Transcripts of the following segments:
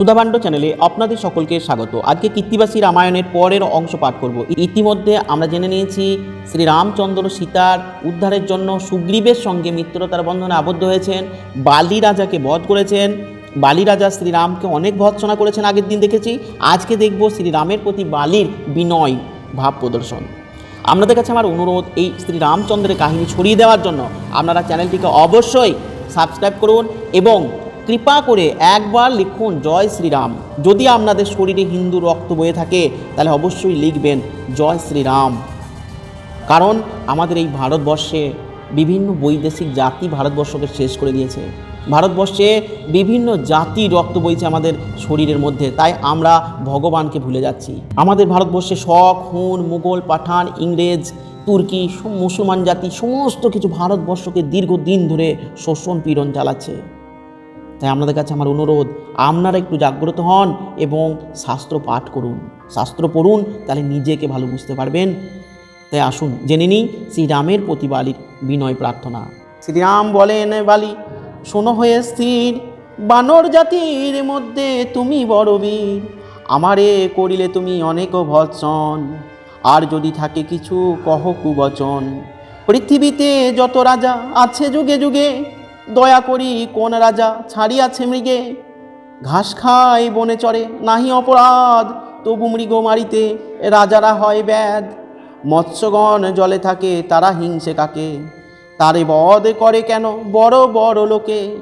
সুধাভাণ্ড চ্যানেলে আপনাদের সকলকে স্বাগত। আজকে কীর্তিবাসী রামায়ণের পরের অংশ পাঠ করব। ইতিমধ্যে আমরা জেনে নিয়েছি শ্রী রামচন্দ্র সীতার উদ্ধারের জন্য সুগ্রীবের সঙ্গে মিত্রতার বন্ধনে আবদ্ধ হয়েছেন বালি রাজাকে বধ করেছেন। বালি রাজা শ্রীরামকে অনেক ভৎসনা করেছেন আগের দিন দেখেছি। আজকে দেখব শ্রীরামের প্রতি বালির বিনয় ভাব প্রদর্শন। আপনাদের কাছে আমার অনুরোধ, এই শ্রী রামচন্দ্রের কাহিনী ছড়িয়ে দেওয়ার জন্য আপনারা চ্যানেলটিকে অবশ্যই সাবস্ক্রাইব করুন এবং কৃপা করে একবার লিখুন, জয় শ্রীরাম। যদি আপনাদের শরীরে হিন্দু রক্ত বয়ে থাকে, তাহলে অবশ্যই লিখবেন, জয় শ্রীরাম। কারণ আমাদের এই ভারতবর্ষে বিভিন্ন বৈদেশিক জাতি ভারতবর্ষকে শেষ করে দিয়েছে। ভারতবর্ষে বিভিন্ন জাতি রক্ত বইছে আমাদের শরীরের মধ্যে, তাই আমরা ভগবানকে ভুলে যাচ্ছি। আমাদের ভারতবর্ষে শক হুন মুঘল, পাঠান, ইংরেজ, তুর্কি মুসলমান জাতি, সমস্ত কিছু ভারতবর্ষকে দীর্ঘদিন ধরে শোষণ পীড়ন চালাচ্ছে। তাই আপনাদের কাছে আমার অনুরোধ, আপনারা একটু জাগ্রত হন এবং শাস্ত্র পাঠ করুন। শাস্ত্র পড়ুন, তাহলে নিজেকে ভালো বুঝতে পারবেন। তাই আসুন, জেনে নিই শ্রীরামের প্রতি বালির বিনয় প্রার্থনা। শ্রীরাম বলেন, বালি, শোনো হয়ে স্থির, বানর জাতির মধ্যে তুমি বড় বীর। আমারে করিলে তুমি অনেক ভৎসন, আর যদি থাকে কিছু কহ কুবচন। পৃথিবীতে যত রাজা আছে যুগে যুগে দয়া করি কোন রাজা ছাড়িয়াছে মৃগে? ঘাস খায়, বনে চড়ে, নাহি অপরাধ, তবু মৃগ মারিতে রাজারা হয় ব্যাধ। মৎস্যগণ জলে থাকে, তারা হিংসে কাকে? তারে বধ করে কেন বড় বড় লোকে?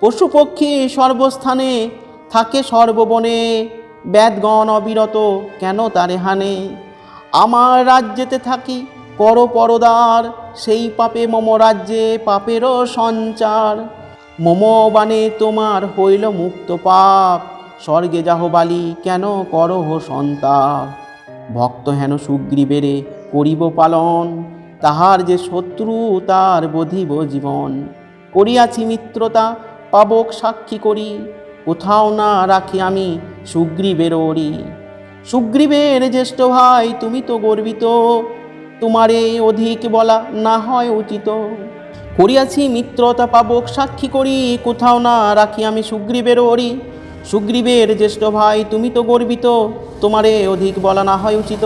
পশু পক্ষী সর্বস্থানে থাকে সর্ববনে ব্যাদগণ অবিরত কেন তারে হানে? আমার রাজ্যেতে থাকি কর পরদার, সেই পাপে মম রাজ্যে পাপেরও সঞ্চার। মম বানে তোমার হইল মুক্ত পাপ, স্বর্গে যাহ বালি কেন করহ সন্তাপ? ভক্ত হেন সুগ্রীবেরে করিব পালন, তাহার যে শত্রু তার বধিব জীবন। করিয়াছি মিত্রতা, পাবক সাক্ষী করি, কোথাও না রাখি আমি সুগ্রীবের ওরি সুগ্রীবের জ্যেষ্ঠ ভাই, তুমি তো গর্বিত তোমারে অধিক বলা না হয় উচিত। করিয়াছি মিত্রতা পাবক, সাক্ষী করি, কোথাও না রাখি আমি সুগ্রীবের ওরি। সুগ্রীবের জ্যেষ্ঠ ভাই, তুমি তো গর্বিত, তোমারে অধিক বলা না হয় উচিত।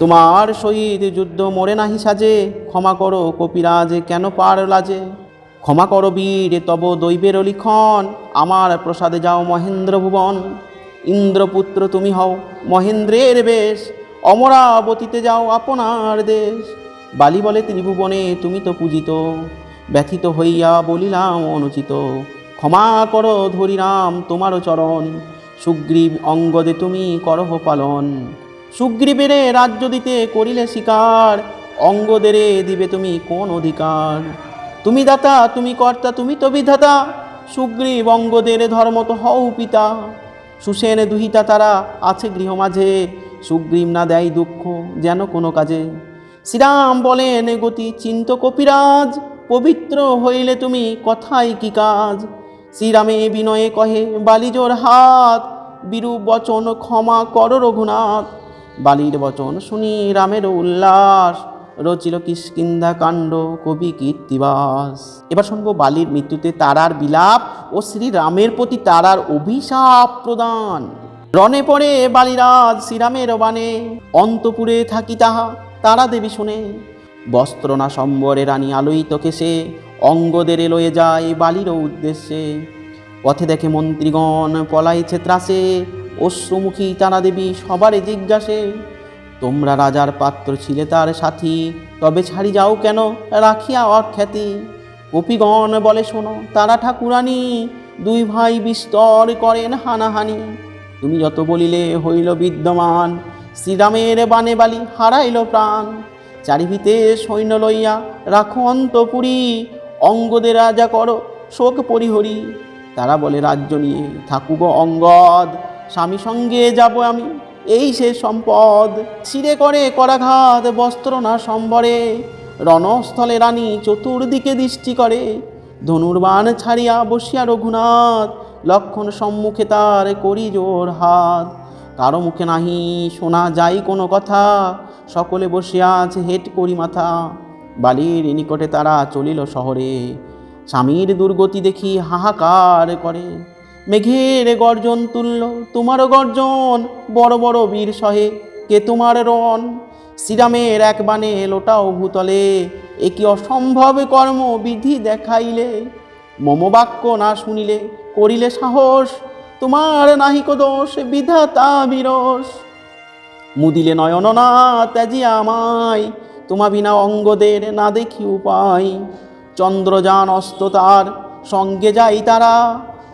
তোমার সহিত যুদ্ধ মরে নাহি সাজে, ক্ষমা করো কপিরাজ, কেন পার লাজে? ক্ষমা করো বীর, তব দৈবের লিখন, আমার প্রসাদে যাও মহেন্দ্র ভুবন। ইন্দ্রপুত্র তুমি হও মহেন্দ্রের বেশ অমরাবতীতে যাও আপনার দেশ। বালি বলে ত্রিভুবনে তুমি তো পূজিত। ব্যথিত হইয়া বলিলাম, অনুচিত। ক্ষমা করো ধরিরাম, তোমারও চরণ। সুগ্রীব অঙ্গদে তুমি করহ পালন। সুগ্রীবেরে রাজ্য দিতে করিলে শিকার। অঙ্গদেরে দিবে তুমি কোন অধিকার? তুমি দাতা, তুমি কর্তা, তুমি তো বিধাতা। সুগ্রীব অঙ্গদের ধর্ম তো হও পিতা। সুসেন দুহিতা তারা আছে গৃহ মাঝে। সুগ্রীব না দেয় দুঃখ, যেন কোনো কাজে। শ্রীরাম বলেন গতি চিন্ত কপিরাজ, পবিত্র হইলে তুমি কথাই কি কাজ? শ্রীরামে বিনয়ে কহে, বালিজোর হাত বিরূপ বচন ক্ষমা কর রঘুনাথ। বালির বচন শুনি রামের উল্লাস, রচিল কিষ্কিন্ধা কাণ্ড কবি কীর্তিবাস। এবার শুনব বালির মৃত্যুতে তারার বিলাপ ও শ্রীরামের প্রতি তারার অভিশাপ প্রদান। রণে পড়ে বালিরাজ শ্রীরামের বানে অন্তপুরে থাকি তাহা, তারা দেবী শুনে। বস্ত্র না সম্বরে রানী আলোইত কেসে অঙ্গদের লয়ে যায় বালির উদ্দেশ্যে। পথে দেখে মন্ত্রীগণ পলাইছে ত্রাসে, অশ্রুমুখী তারা দেবী সবারে জিজ্ঞাসে, তোমরা রাজার পাত্র ছিলে তার সাথী, তবে ছাড়ি যাও কেন, রাখিয়া অখ্যাতি? কপিগণ বলে শোনো, তারা ঠাকুরানী, দুই ভাই বিস্তর করেন হানাহানি। তুমি যত বলিলে হইল বিদ্যমান, শ্রীরামের বানে বালি হারাইল প্রাণ। চারিভিতে সৈন্য লইয়া রাখো অন্তপুরী অঙ্গদের রাজা করো শোক পরিহরি। তারা বলে, রাজ্য নিয়ে থাকুগ অঙ্গদ, স্বামী সঙ্গে যাব আমি, এই সে সম্পদ। শিরে করে করাঘাত, বস্ত্র না সম্বরে, রণস্থলে রানী চতুর্দিকে দৃষ্টি করে। ধনুর্বাণ ছাড়িয়া বসিয়া রঘুনাথ লক্ষণ সম্মুখে তার করি জোর হাত। কারও মুখে নাহি শোনা যাই কোনো কথা। সকলে বসে আছে হেট করি মাথা। বালির নিকটে তারা চলিল শহরে। স্বামীর দুর্গতি দেখি হাহাকার করে। মেঘের গর্জন তুলল তোমারও গর্জন, বড় বড় বীর সহে, কে তোমার রণ? শ্রীরামের এক বাণে লোটাও ভূতলে, এ কি অসম্ভব কর্ম বিধি দেখাইলে? মম বাক্য না শুনিলে করিলে সাহস, তোমার নাহিক দোষ, বিধাতা বিরস মুদিলে নয়ন না ত্যাজি আমায়, তোমা বিনা অঙ্গদের না দেখি উপায়। চন্দ্রযান অস্ত তার, সঙ্গে যাই তারা,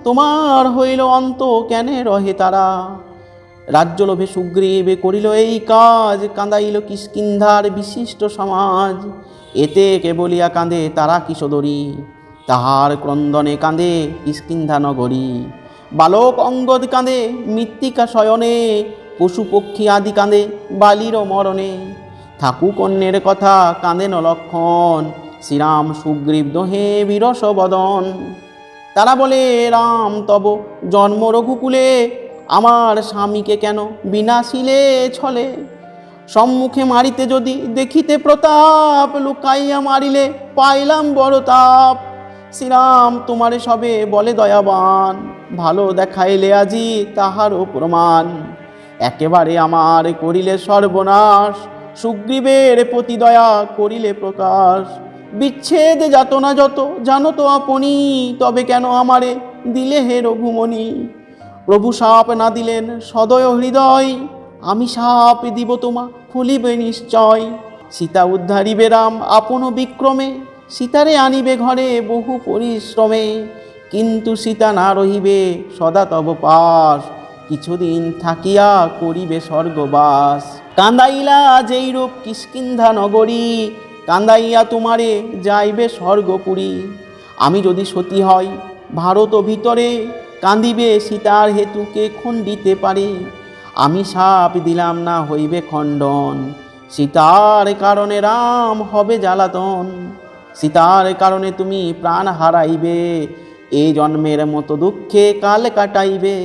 তোমার হইল অন্ত কেনে রহে তারা। রাজ্যলোভে সুগ্রীবে করিল এই কাজ, কাঁদাইল কিষ্কিন্ধার বিশিষ্ট সমাজ। এতে কে বলিয়া কাঁদে তারা কিশোদরী তাহার ক্রন্দনে কাঁদে কিষ্কিন্ধা নগরী বালক অঙ্গদ কাঁদে মৃত্তিকা শয়নে, পশু পক্ষী আদি কাঁদে বালির মরণে। থাকুক অন্যের কথা কাঁদেন লক্ষণ, শ্রীরাম সুগ্রীব দোহে বিরস বদন। তারা বলে, রাম, তব জন্ম রঘুকুলে, আমার স্বামীকে কেন বিনাশিলে ছলে? সম্মুখে মারিতে যদি দেখিতে প্রতাপ, লুকাইয়া মারিলে পাইলাম বড় তাপ শ্রীরাম তোমারে সবে বলে দয়াবান, ভালো দেখাইলে আজি তাহারও প্রমাণ। একেবারে আমার করিলে সর্বনাশ, সুগ্রীবের প্রতি দয়া করিলে প্রকাশ। বিচ্ছেদ যাতনা যত, জানো তো আপনি, তবে কেন আমারে দিলে হে রঘুমণি? প্রভু সাপ না দিলেন সদয় হৃদয়, আমি সাপ দিব তোমা ফুলিবে নিশ্চয়। সীতা উদ্ধারিবে রাম আপন বিক্রমে সীতারে আনিবে ঘরে বহু পরিশ্রমে, কিন্তু সীতা না রহিবে, সদা তব পাশ কিছুদিন থাকিয়া করিবে স্বর্গবাস। কান্দাইলা যেই রূপ কিষ্কিন্ধা নগরী, কান্দাইয়া তোমারে যাইবে স্বর্গপুরী। আমি যদি সতী হয় ভারত ভিতরে কান্দিবে সীতার হেতুকে খণ্ডিতে পারে। আমি সাপ দিলাম না হইবে খণ্ডন, সীতার কারণে রাম হবে জ্বালাতন। সীতার কারণে তুমি প্রাণ হারাইবে, এ জন্মের মতো দুঃখে কাল কাটাইবে।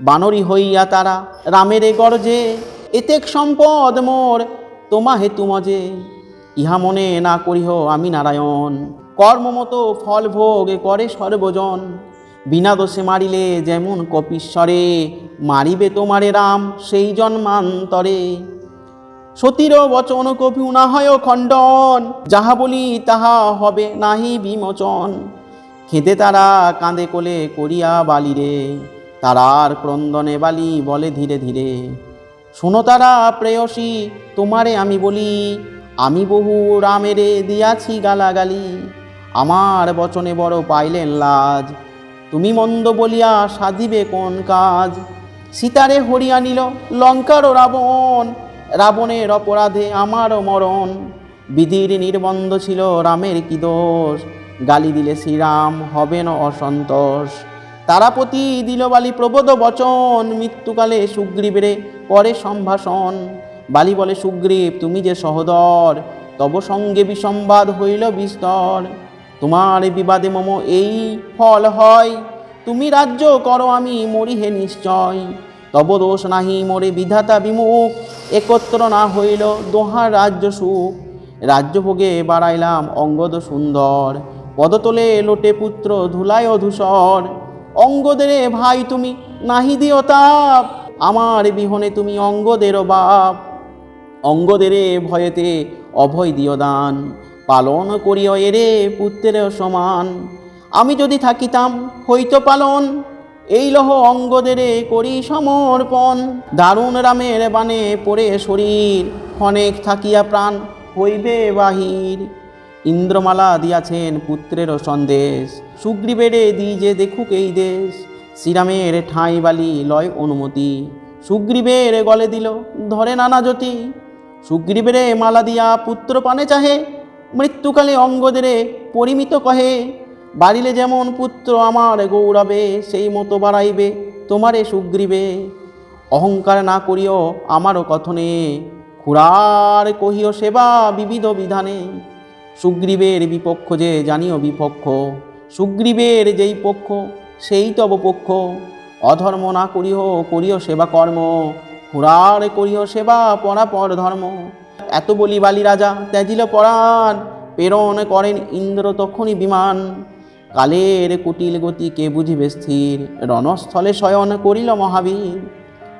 বানরী হইয়া তারা রামের গর্জে, এতেক সম্পদ মোর তোমা হেতু মজে ইহা মনে না করিহ আমি নারায়ণ কর্মমতো ফল ভোগ করে সর্বজন। বিনা দোষে মারিলে যেমন কপিশ্বরে, মারিবে তোমারে রাম সেই জন্মান্তরে। সতীর বচন কভু না হয় খণ্ডন। যাহা বলি তাহা হবে নাহি বিমোচন। খেদে তারা কাঁদে কোলে করিয়া বালিরে তারার ক্রন্দনে বালি বলে ধীরে ধীরে। শোনো তারা প্রেয়সী, তোমারে আমি বলি, আমি বহু রামেরে দিয়াছি গালাগালি। আমার বচনে বড় পাইলেন লাজ। তুমি মন্দ বলিয়া সাধিবে কোন কাজ? সীতারে হরিয়া নিল লঙ্কার রাবণ। রাবণের অপরাধে আমারও মরণ। বিধির নির্বন্ধ ছিল রামের কি দোষ? গালি দিলে শ্রীরাম হবেন অসন্তোষ। তারাপতি দিল বালি প্রবোধ বচন। মৃত্যুকালে সুগ্রীবেরে করে সম্ভাষণ। বালি বলে, সুগ্রীব, তুমি যে সহদর, তব সঙ্গে বিসম্বাদ হইল বিস্তর। তোমার বিবাদে মম এই ফল হয়। তুমি রাজ্য করো, আমি মরি হে নিশ্চয়। তব দোষ নাহি মোরে বিধাতা বিমুখ, একত্র না হইল দোহার রাজ্য সুখ। রাজ্যভোগে বাড়াইলাম অঙ্গদ সুন্দর, পদতলে লোটে পুত্র ধুলায় ধূসর অঙ্গদেরে ভাই তুমি নাহি দিও তাপ, আমার বিহনে তুমি অঙ্গদেরও বাপ। অঙ্গদেরে ভয়েতে অভয় দিও দান, পালন করিও এরে পুত্রের সমান। আমি যদি থাকিতাম হইতো পালন এই লহ অঙ্গদেরে করি সমর্পণ, দারুণ রামের বানে পড়ে শরীর, ক্ষণেক থাকিয়া প্রাণ হইবে বাহির। ইন্দ্রমালা দিয়াছেন পুত্রের সন্দেশ, সুগ্রীবেরে দি যে দেখুক এই দেশ। শ্রীরামের ঠাঁই বালি লয় অনুমতি, সুগ্রীবের গলে দিল ধরে নানা জ্যোতি। সুগ্রীবেরে মালা দিয়া পুত্র পানে চাহে, মৃত্যুকালে অঙ্গদেরে পরিমিত কহে। বাড়িলে যেমন পুত্র আমার গৌরবে, সেই মতো বাড়াইবে, তোমারে সুগ্রীবে। অহংকার না করিও আমারও কথনে, খুড়ার কহিও সেবা বিবিধ বিধানে। সুগ্রীবের বিপক্ষ যে জানিও বিপক্ষ, সুগ্রীবের যেই পক্ষ, সেই তব পক্ষ। অধর্ম না করিও করিও সেবা কর্ম, খুড়ার করিও সেবা পরাপর ধর্ম। এত বলি বালি রাজা, ত্যাজিল পরাণ, প্রেরণ করেন ইন্দ্র তখনই বিমান। কালের কুটিল গতি কে বুঝিবে স্থির। রণস্থলে শয়ন করিল মহাবীর।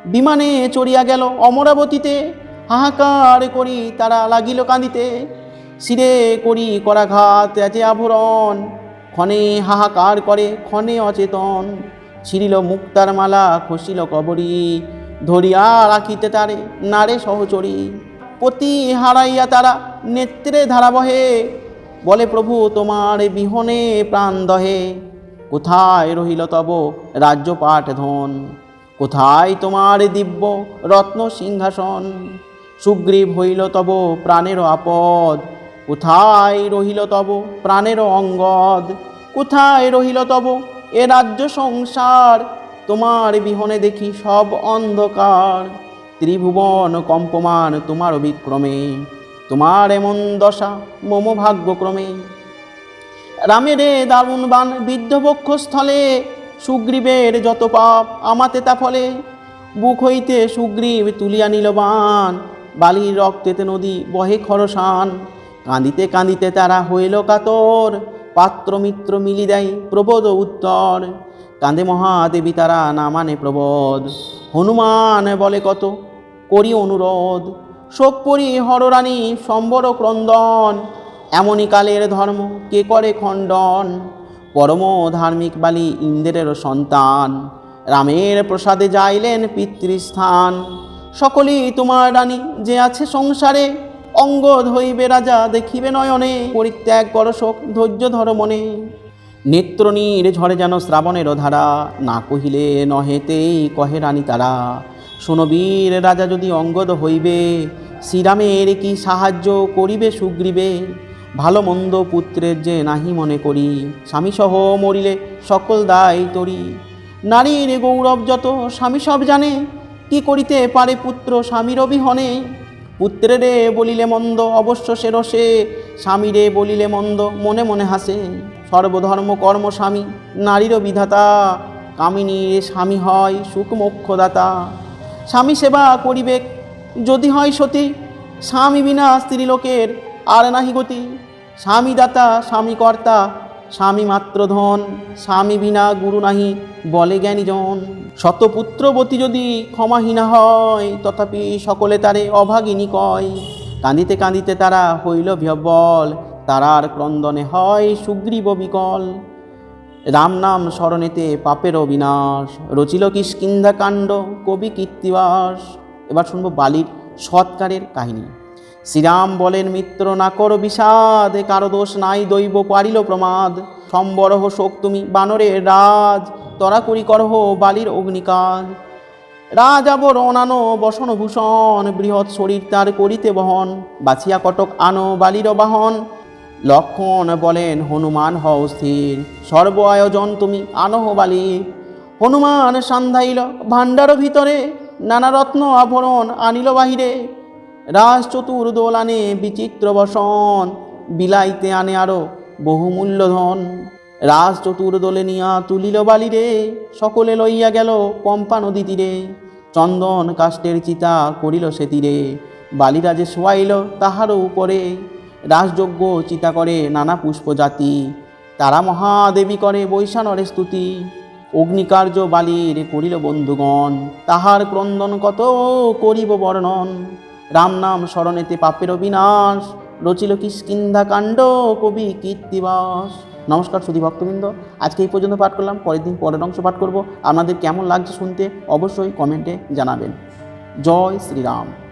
বিমানে চড়িয়া গেল অমরাবতীতে। হাহাকার করি তারা লাগিল কাঁদিতে। শিরে করি করাঘাত, এতে আভরণ। ক্ষণে হাহাকার করে, ক্ষণে অচেতন। ছিঁড়িল মুক্তার মালা, খসিল কবরী। ধরিয়া রাখিতে তারে নারে সহচরী। পতি হারাইয়া তারা নেত্রে ধারা বহে বলে, প্রভু, তোমার বিহনে প্রাণ দহে। কোথায় রহিল তব রাজ্য পাঠ ধন? কোথায় তোমার দিব্য রত্ন সিংহাসন? সুগ্রীব হইল তব প্রাণের আপদ। কোথায় রহিল তব প্রাণের অঙ্গদ? কোথায় রহিল তব এ রাজ্য সংসার? তোমার বিহনে দেখি সব অন্ধকার। ত্রিভুবন কম্পমান তোমার বিক্রমে তোমার এমন দশা মম ভাগ্যক্রমে। রামের দারুণ বান বিদ্ধবক্ষ স্থলে সুগ্রীবের যত পাপ আমাতে তা ফলে। বুক হইতে সুগ্রীব তুলিয়া নিল বান বালির রক্তেতে নদী বহে খরসান। কাঁদিতে কাঁদিতে তারা হইল কাতর, পাত্র মিত্র মিলি দেয় প্রবোধ উত্তর। কাঁদে মহাদেবী তারা না মানে প্রবোধ। হনুমান বলে কত, করি অনুরোধ। শোক পরি হররানী সম্বর ক্রন্দন। এমনই কালের ধর্ম কে করে খণ্ডন? পরম ধার্মিক বালি ইন্দ্রের সন্তান। রামের প্রসাদে যাইলেন পিতৃস্থান। সকলেই তোমার রানী যে আছে সংসারে অঙ্গদ হইবে রাজা দেখিবে নয়নে, পরিত্যাগ কর শোক, ধৈর্য ধর মনে। নেত্রনীর ঝরে যেন শ্রাবণের ধারা, না কহিলে নহেতেই কহে রানী তারা। সোনবীর রাজা, যদি অঙ্গদ হইবে, শ্রীরামের কি সাহায্য করিবে সুগ্রীবে? ভালো মন্দ পুত্রের যে নাহি মনে করি স্বামী সহ মরিলে সকল দায় তরি। নারীর গৌরব যত, স্বামী সব জানে। কি করিতে পারে পুত্র স্বামীর অবিহনে? পুত্রেরে বলিলে মন্দ, অবশ্য সে রসে। স্বামীরে বলিলে মন্দ, মনে মনে হাসে। সর্বধর্ম কর্ম স্বামী, নারীরও বিধাতা। কামিনীর স্বামী হয় সুখ মোক্ষদাতা। স্বামী সেবা করিবে যদি হয় সতী, স্বামী বিনা স্ত্রীলোকের আর নাহি গতি। স্বামী দাতা, স্বামী কর্তা, স্বামী মাত্র ধন, স্বামী বিনা গুরু নাহি বলে জ্ঞানীজন শতপুত্রবতী যদি ক্ষমাহীনা হয়, তথাপি সকলে তারে অভাগিনী কয়। কাঁদিতে কাঁদিতে তারা হইল বিহ্বল তারার ক্রন্দনে হয় সুগ্রীব বিকল। রাম নাম স্মরণেতে পাপেরও বিনাশ রচিল কিষ্কিন্ধা কাণ্ড কবি কীর্তিবাস। এবার শুনব বালির সৎকারের কাহিনী। শ্রীরাম বলেন, মিত্র, না করো বিষাদ কারও দোষ নাই, দৈব পারিল প্রমাদ। সম্বরহ শোক তুমি বানরের রাজ তরা করি করহ বালির অগ্নিকাজ। রাজাবর অনানো বসন ভূষণ বৃহৎ শরীর তার করিতে বহন। বাছিয়া কটক আনো বালির বাহন। লক্ষণ বলেন, হনুমান, হও স্থির। সর্ব আয়োজন তুমি আনহ বালি। হনুমান সান্ধাইল, ভাণ্ডার ভিতরে নানা রত্ন আভরণ আনিল বাহিরে। রাজ চতুর্দোল আনে বিচিত্র বসন, বিলাইতে আনে আরও বহুমূল্য ধন। রাজ চতুর্দোলে নিয়া তুলিল বালিরে, সকলে লইয়া গেল পম্পা নদী তীরে। চন্দন কাষ্টের চিতা করিল সে তীরে বালিরাজে শোয়াইল, তাহারও উপরে। রাজযজ্ঞ চিতা করে নানা পুষ্প জাতি তারা মহাদেবী করে বৈশানরে স্তুতি। অগ্নিকার্য বালির করিল বন্ধুগণ, তাহার ক্রন্দন কত করিব বর্ণন। রাম নাম স্মরণেতে পাপের বিনাশ রচিল কিষ্কিন্ধা কাণ্ড, কবি কীর্তিবাস। নমস্কার সুধী ভক্তবৃন্দ, আজকে এই পর্যন্ত পাঠ করলাম, পরের দিন পরের অংশ পাঠ করব। আপনাদের কেমন লাগছে শুনতে অবশ্যই কমেন্টে জানাবেন। জয় শ্রীরাম।